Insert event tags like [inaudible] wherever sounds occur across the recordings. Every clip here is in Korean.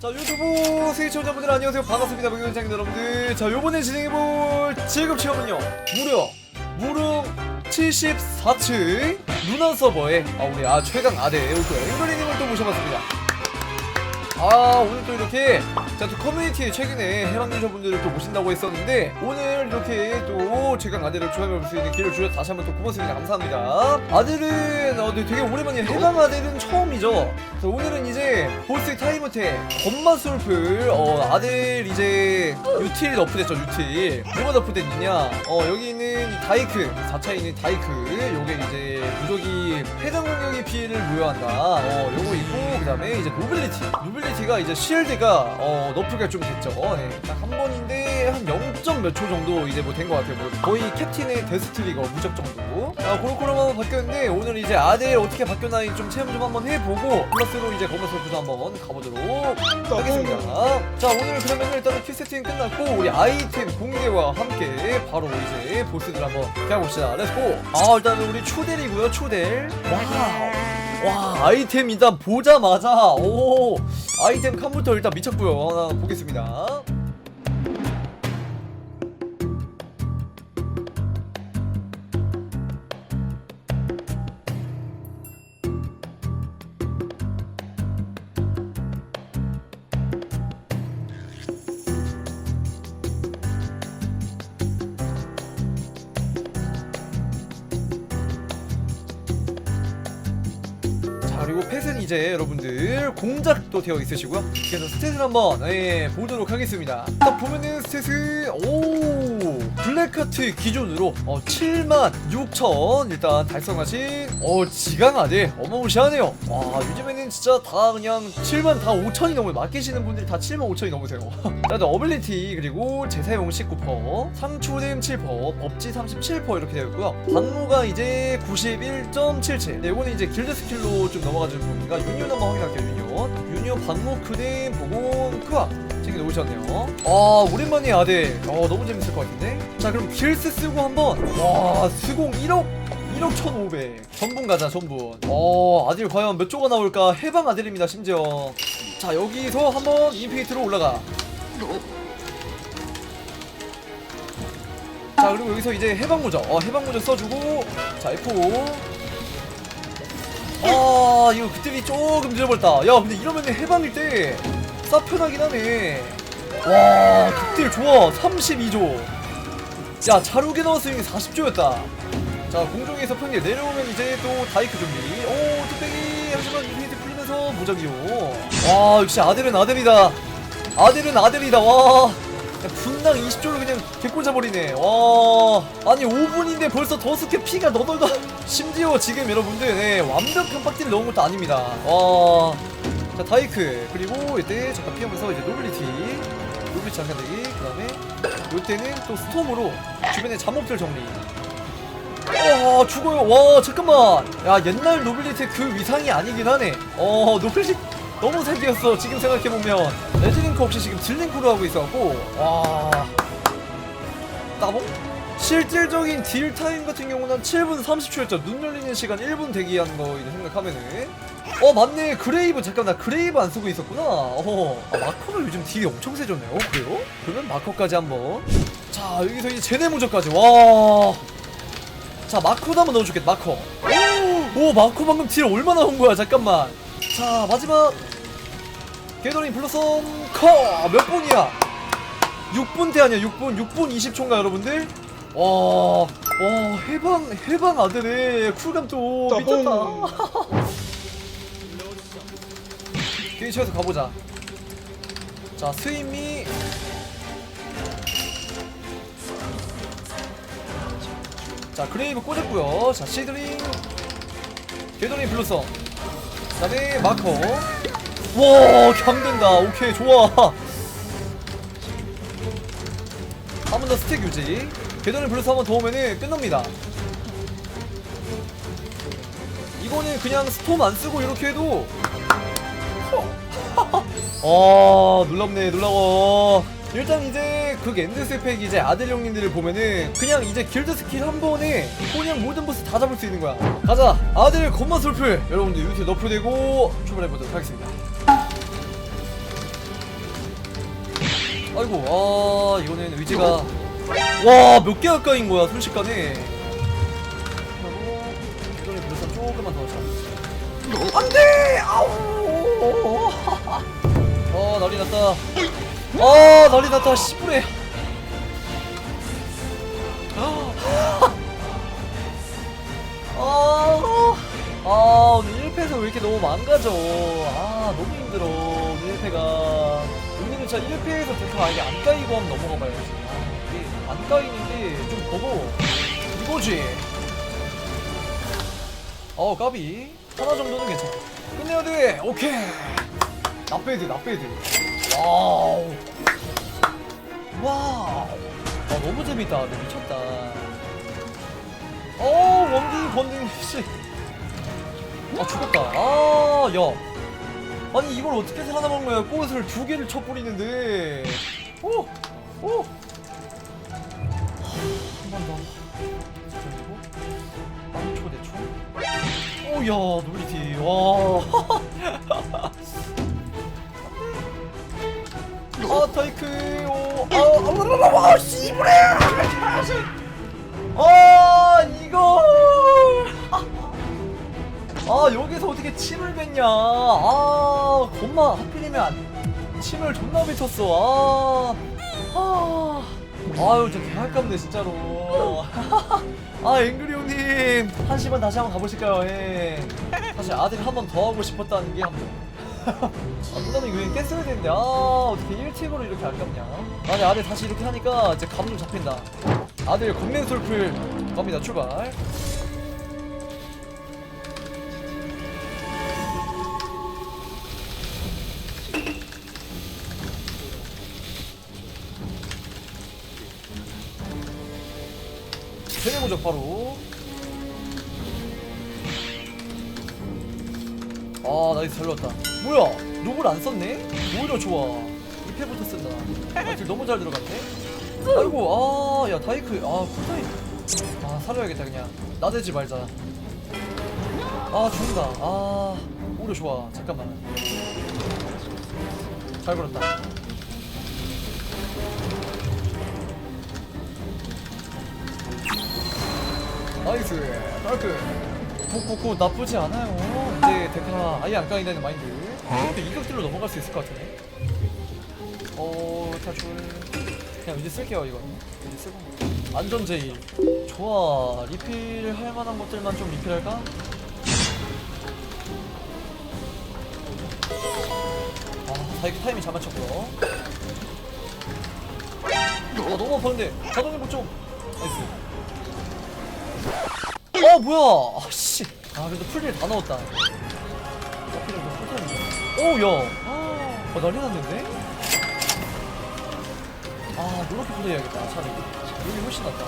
자 유튜브 시청자분들 안녕하세요. 반갑습니다. 박영장님 여러분들. 자 요번에 진행해볼 지금 체험은요. 무려 무릉 74층 누나 서버에 아 우리 아 최강 아대 또 앵글리님을 또 모셔봤습니다. 아 오늘 또 이렇게 자 또 커뮤니티에 최근에 해방 유저분들을 또 모신다고 했었는데 오늘 이렇게 또 최강 아대를 조합해볼 수 있는 기회를 주셔서 다시 한번 또 고맙습니다. 감사합니다. 아들은 어, 네, 되게 오랜만이에요 해방 아들은 처음이죠. 그래서 오늘은 이제 보스 타이머테 건마술풀 어 아들 이제 유틸 너프됐죠 유틸. 뭐가 너프됐느냐? 어 여기 있는 이 다이크 4차에 있는 다이크. 요게 이제 무적이 해당 공격의 피해를 무효한다. 어 요거 있고 그 다음에 이제 노빌리티. 노빌리티가 이제 쉴드가 어 너프가 좀 됐죠. 예, 딱한 번인데 한 0점 몇초 정도 이제 뭐 된 것 같아요. 뭐 거의 캡틴의 데스트리거 무적 정도. 아 그렇게로 한번 바뀌었는데 오늘 이제 아델 어떻게 바뀌었나 좀 체험 좀 한번 해보고 플러스로 이제 검은솔프도 한번 가보도록 하겠습니다. 자 오늘 그러면 일단은 킬 세팅 끝났고 우리 아이템 공개와 함께 바로 이제 보스들 한번 가봅시다. 렛츠고 아 일단은 우리 초델이고요 초델. 와우 와 아이템 일단 보자마자. 오 아이템 칸부터 일단 미쳤고요. 하나 보겠습니다 이제 여러분들 공작도 되어 있으시고요. 그래서 스탯을 한번 예, 보도록 하겠습니다. 딱 보면은 스탯은 오 블랙카트 기준으로 어, 7만 6천 일단 달성하신 어 지강아들. 어마무시하네요. 와 요즘에는 진짜 다 그냥 7만 다 5천이 넘어요. 맡기시는 분들이 다 7만 5천이 넘으세요. [laughs] 일단 어빌리티 그리고 재사용 19% 상초댐 7% 법지 37% 이렇게 되어 있고요. 방무가 이제 91.77 네, 이거는 이제 길드 스킬로 좀 넘어가주는 부분 이니까 유니온 한번 확인할게요 유니온 유니온 방무 크댐 보공 크아. 챙겨 놓으셨네요. 아 오랜만에 아들 어 너무 재밌을 것 같은데? 자 그럼 길스 쓰고 한번. 와 수공 1억 1억 1,500 전분 가자 전분. 어 아들 과연 몇 조가 나올까 해방 아들입니다 심지어. 자 여기서 한번 인피니트로 올라가. 자 그리고 여기서 이제 해방무적 어 해방무적 써주고. 자 F5 아 이거 그때이 조금 늦어버렸다. 야 근데 이러면 해방일 때 싸편하긴 하네. 와 극딜 좋아. 32조. 야 자루게 나왔으니 40조였다. 자 공중에서 평딜 내려오면 이제 또 다이크 준비. 오 뚝배기 하지만 인피니트 풀리면서 무적이요. 와 역시 아들은 아들이다. 아들은 아들이다. 와 분당 20조를 그냥 개꽂아버리네. 와 아니 5분인데 벌써 더스케 피가 너덜더. [laughs] 심지어 지금 여러분들 네, 완벽한 빡디를 넣은 것도 아닙니다. 와 자 다이크. 그리고 이때 잠깐 피하면서 이제 노빌리티. 노빌리티 잠깐 대기. 그 다음에 이때는 또 스톰으로 주변에 잠옷들 정리. 와 죽어요. 와 잠깐만. 야 옛날 노빌리티 그 위상이 아니긴 하네. 어 노빌리티 너무 사기였어 지금 생각해보면 레지링크 없이 지금 딜링크로 하고 있어갖고 와. 따봉? 실질적인 딜 타임 같은 경우는 7분 30초였죠. 눈 열리는 시간 1분 대기하는 거 이제 생각하면은. 어 맞네. 그레이브. 잠깐 나 그레이브 안 쓰고 있었구나. 어 아, 마커가 요즘 딜이 엄청 세졌네요. 그래요? 그러면 마커까지 한번. 자 여기서 이제 제네 무적까지. 와. 자 마코도 한번 넣어줄게 마코 오, 오 마코 방금 딜 얼마나 온 거야? 잠깐만. 자 마지막 게더링 블러썸 커몇 분이야? 6분 대 아니야 6분. 6분 20초인가 여러분들? 와, 와 해방 해방 아들의 쿨감 또 미쳤다. [laughs] 게이츠에서 가보자. 자 스위미. 자 그레이브 꽂았고요. 자 시드링. 게더링 블루썸 그 다음에 마커 와 강된다. 오케이 좋아. 한 번 더 스택 유지. 게더링 블루썸 한번 더 오면은 끝납니다. 이거는 그냥 스톰 안 쓰고 이렇게 해도 아 [laughs] 놀랍네 놀라워. 일단 이제 그 엔드스 팩 이제 아들 형님들을 보면은 그냥 이제 길드 스킬 한 번에 그냥 모든 보스 다 잡을 수 있는 거야. 가자. 아들 건마 솔플 여러분들 유튜브 너프되고 출발해보도록 하겠습니다 아이고 아 이거는 의지가 와 몇 개 가까이인 거야 순식간에. 하고 이거를 그래서 조금만 더 잡. 안돼! 아우! 아 [laughs] 난리 났다. 아 난리 났다 씨부레 아, [laughs] 아 오늘 1패에서 왜 이렇게 너무 망가져? 아 너무 힘들어 오늘 1패가. 우리는 진짜 1패에서 데카 아예 안 까이고 한번 넘어가 봐야지 아, 이게 안 까이는 게 좀 보고. 이거지. 어 까비. 하나 정도는 괜찮아. 끝내야 돼. 오케이. 나빼드 나빼드. 와우. 와우. 아 너무 재밌다. 네, 미쳤다. 어 원기 번딩 씨. 아 죽었다. 아 야. 아니 이걸 어떻게 살아남은 거야? 꽃을 두 개를 쳐 뿌리는데. 오, 오. 한번 더. 그리고 빵초 대초. 오야 놀리티. 와. [laughs] 아 타이크. 오. 아, 아, 아, 아, 씨부레. 아 어떻게 침을 뱉냐? 아 겁나 하필이면 침을 존나 뱉었어. 아, 아. 아유 진짜 개할깝네 진짜로. [laughs] 아 앵그리 형님. 한 시간 다시 한번 가보실까요? 예. 사실 아들 한 번 더 하고 싶었다는 게 한번. [laughs] 아 누나는 이거 깼어야 되는데. 아 어떻게 1팁으로 이렇게 아깝냐? 아니 아들 다시 이렇게 하니까 이제 감 좀 잡힌다. 아들 건맹솔풀 갑니다 출발 세뇌무적 바로. 아 나이스 잘 넣었다. 뭐야? 룩을 안 썼네? 오히려 좋아. 2패부터 쓴다. 아, 딜 너무 잘 들어갔네. 아이고 아야 다이크 아 쿨타임. 아 살려야겠다 그냥. 나대지 말자. 아 죽는다. 아 오히려 좋아. 잠깐만. 잘 걸었다 나이스. 다이크 콕콕콕 나쁘지 않아요. 이제 데카 아예 안 까인다는 마인드. 이것도 이격들로 넘어갈 수 있을 것 같은데? 어 탈출 그냥 이제 쓸게요 이거. 이제 쓰고. 안전 제일. 좋아. 리필 할 만한 것들만 좀 리필할까? 아 다이크 타이밍 잘 맞췄고요. 아 너무 아팠는데. 자동 회복 좀. 나이스 어 뭐야? 아씨. 아 그래도 풀딜 다 넣었다. 오야. 아 난리 났는데? 아 노랗게 플레이해야겠다 차라리. 여기 훨씬 낫다.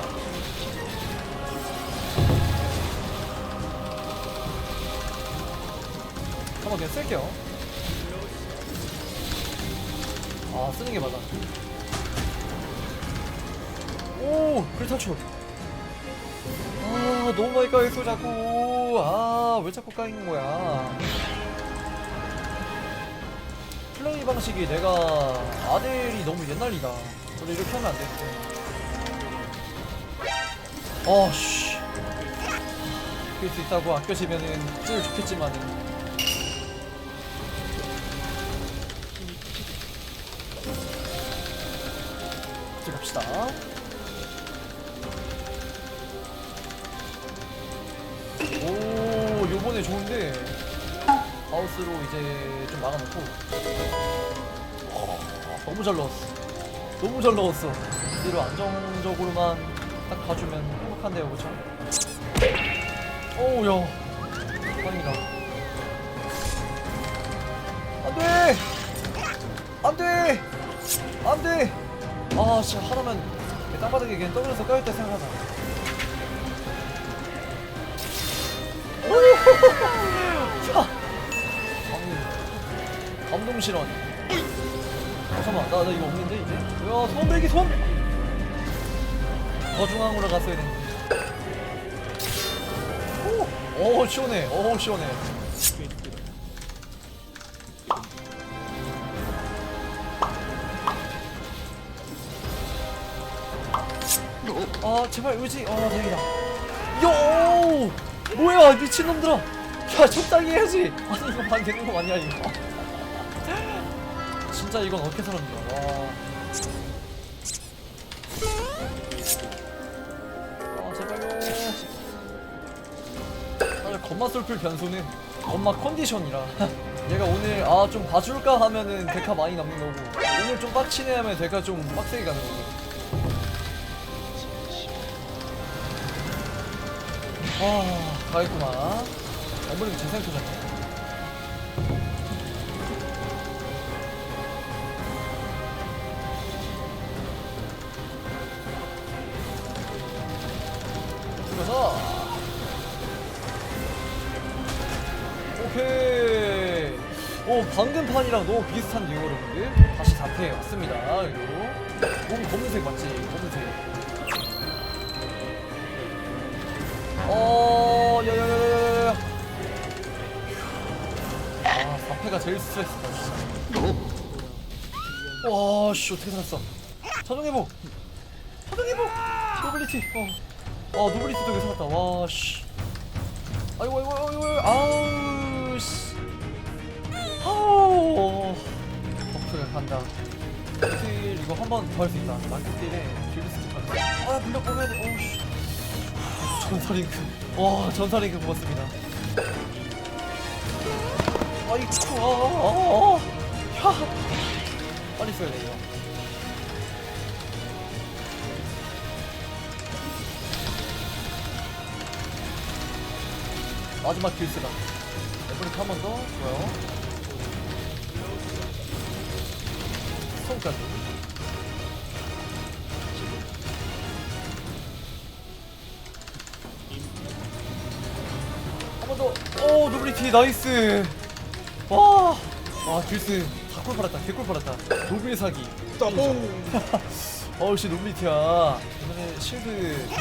한번 그냥 쓸게요. 아 쓰는 게 맞아. 오 그래 탈출 아 너무 많이 까였어 자꾸. 아왜 자꾸 까이는 거야? 플레이 방식이 내가 아델이 너무 옛날이다. 원래 이렇게 하면 안 되는데. 어씨. 그럴 수 있다고 아껴지면은 제일 좋겠지만은. 갑시다 오 요번에 좋은데. 하우스로 이제 좀 막아놓고. 어, 너무 잘 넣었어. 너무 잘 넣었어. 이대로 안정적으로만 딱 가주면 행복한데요 그쵸? 오우야. 다행이다. 안돼! 안돼! 안돼! 아 진짜 하나만 땅바닥에 그냥 떠면서 까일 때 생각하자 자, 감동. 어, 잠깐만, 나, 나 이거 없는데 이제? 야, 손배기 손. 더 중앙으로 갔어야 되는데. 오, 오 시원해, 오 시원해. 아 제발 의지 아 다행이다 요 뭐야 미친놈들아. 야 적당히 해야지. 아니 이거 반 되는 거 맞냐 이거? [laughs] 진짜 이건 어떻게 살았냐? 와. 아, 제발요. 사실 건마 솔플 변수는 엄마 컨디션이라. [laughs] 얘가 오늘 아 좀 봐줄까 하면은 데카 많이 남는 거고. 오늘 좀 빡치네 하면 데카 좀 빡세게 가는 거고. 와 어머님 제 생각 터졌네. 들어서. 오케이. 오 방금 판이랑 너무 비슷한데요 여러분들. 다시 4패 왔습니다. 이거. 몸 검은색 맞지? 검은색. 어 아 4패가 제일 스트레스다 진짜 와씨 어떻게 살았어? 자동 회복! 자동 회복! 노블리티! 어. 아 노블리티 덕에 살았다. 와 씨. 아이고 아이고 아이고 아이고, 아우 씨. 아우. 버프가 간다 딜 이거 한 번 더 할 수 있다. 마크딜에 딜 스틱 아 물려 뽑아야 돼 오우씨. 전설링크 와 전설링크 뽑았습니다 아이쿠. 아아아 야. 빨리 써야 돼 이거 마지막 길스다. 에브리트 한번 더? 좋아요. 손까지. 한 번더오 노블리티 나이스 와와 길스. 다꿀 팔았다 개꿀 팔았다. 노블 사기. 따봉. [laughs] 어우 씨 노블리티야. 이번에 실드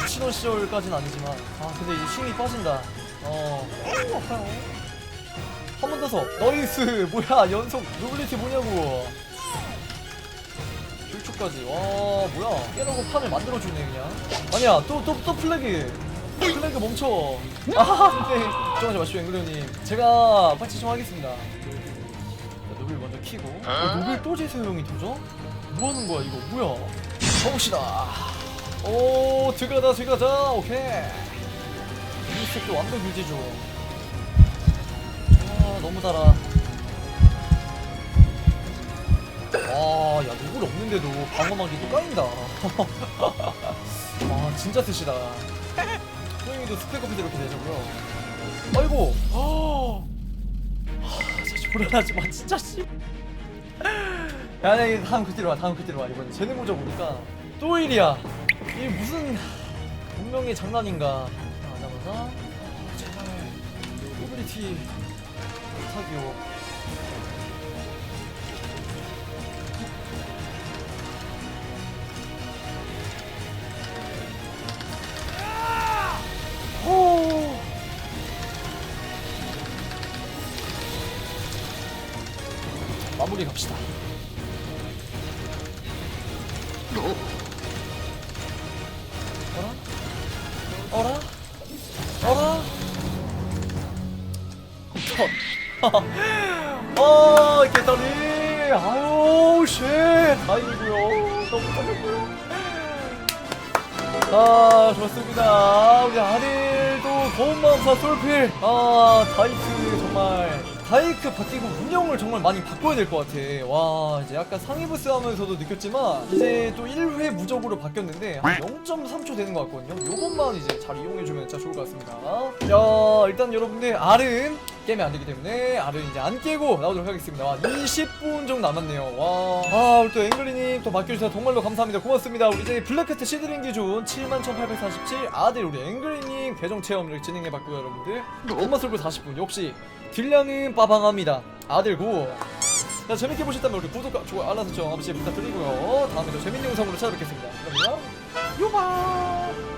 미친원 시절까지는 아니지만 아 근데 이제 힘이 빠진다. 어. 어우 아파요 한번 더서. 나이스! 뭐야 연속 노블리티 뭐냐고. 줄초까지. 와 뭐야. 깨놓고 판을 만들어주네 그냥. 아니야 또 또 또 플래그 플래그 멈춰. 아 근데 걱정하지 마시오 앵글리님. 제가 파치 좀 하겠습니다. 자, 노블 먼저 키고. 어, 노블 또 재사용이 되죠? 뭐 하는 거야 이거? 뭐야? 가봅시다. 오 들어가자 들어가자 오케이. 이 색도 완벽 유지죠. 아 너무 달아. 아야 누굴 없는데도 방어막이 또 까인다. [laughs] 아 진짜 뜻이다 소영이도 스펙업이 이렇게 되자고요 아이고 아 진짜 불안하지 마 진짜 씨 야, 야, 야, 다음 그때로 와, 다음 그때로 와. 이번에 재능 모자 보니까 또 일이야. 이게 무슨 분명히 장난인가. 하자마자 아, 오브리티 사기요. 마무리 갑시다. 어라? 어라? 어라? 컷. 어, [laughs] 개떨리. 아유, 쉣. 다행이고요. 너무 떨렸고요. 아, 좋습니다. 우리 아릴도 고운 마음사 솔필. 아, 다이크 정말. 다이크 바뀌고 운영을 정말 많이 바꿔야 될 것 같아. 와, 이제 약간 상위부스 하면서도 느꼈지만, 이제 또 1회 무적으로 바뀌었는데, 한 0.3초 되는 것 같거든요. 요것만 이제 잘 이용해주면 진짜 좋을 것 같습니다. 자, 일단 여러분들, 알은 깨면 안 되기 때문에, 알은 이제 안 깨고 나오도록 하겠습니다. 와, 20분 정도 남았네요. 와. 아, 우리 또 앵글리님 또 맡겨주셔서 정말로 감사합니다. 고맙습니다. 우리 이제 블랙хэ트 시드링 기준 71,847 아들 우리 앵글리님 계정 체험 이렇게 진행해봤고요, 여러분들. 엄마 솔브 40분. 역시 딜량은 빠방합니다. 아들 고. 자, 재밌게 보셨다면 우리 구독과 좋아요, 알람 설정 한 번씩 부탁드리고요. 다음에 또 재밌는 영상으로 찾아뵙겠습니다. 그럼요. 요바!